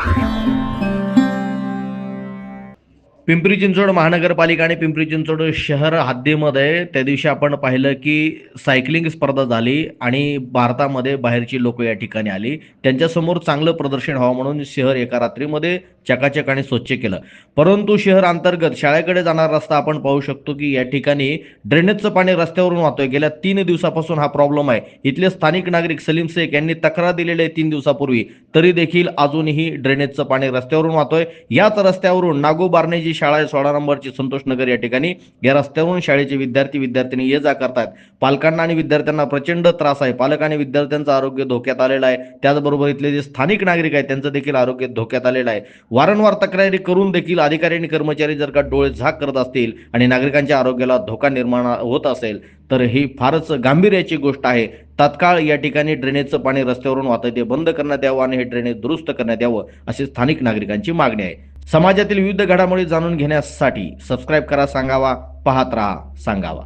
Música Pimpri Chinchwad महानगरपालिका आणि पिंपरी चिंचवड शहर हद्दीमध्ये त्या दिवशी आपण पाहिलं की सायकलिंग स्पर्धा झाली आणि भारतामध्ये बाहेरची लोक या ठिकाणी आली. त्यांच्यासमोर चांगलं प्रदर्शन व्हावं म्हणून शहर एका रात्रीमध्ये चकाचक आणि स्वच्छ केलं. परंतु शहर अंतर्गत शाळेकडे जाणारा रस्ता आपण पाहू शकतो की या ठिकाणी ड्रेनेजचं पाणी रस्त्यावरून वाहतोय. गेल्या तीन दिवसापासून हा प्रॉब्लेम आहे. इथले स्थानिक नागरिक सलीम शेख यांनी तक्रार दिलेली आहे तीन दिवसापूर्वी. तरी देखील अजूनही ड्रेनेजचं पाणी रस्त्यावरून वाहतोय. याच रस्त्यावरून नागो जी शाळा आहे सोळा नंबरची संतोष नगर या ठिकाणी. या रस्त्यावरून शाळेचे विद्यार्थी विद्यार्थिनी ये जा करतात. पालकांना आणि विद्यार्थ्यांना प्रचंड त्रास आहे. पालक आणि विद्यार्थ्यांचं आरोग्य धोक्यात आलेलं आहे. त्याचबरोबर इथले जे स्थानिक नागरिक आहेत त्यांचं देखील आरोग्य धोक्यात आलेलं आहे. वारंवार तक्रारी करून देखील अधिकारी आणि कर्मचारी जर का डोळे झाक करत असतील आणि नागरिकांच्या आरोग्याला धोका निर्माण होत असेल तर ही फारच गांभीर्याची गोष्ट आहे. तात्काळ या ठिकाणी ड्रेनेजचं पाणी रस्त्यावरून वाहतं ते बंद करण्यात यावं आणि हे ड्रेनेज दुरुस्त करण्यात यावं अशी स्थानिक नागरिकांची मागणी आहे. समाजातील विविध घडामोडी जाणून घेण्यासाठी सबस्क्राईब करा सांगावा पाहत राहा सांगावा.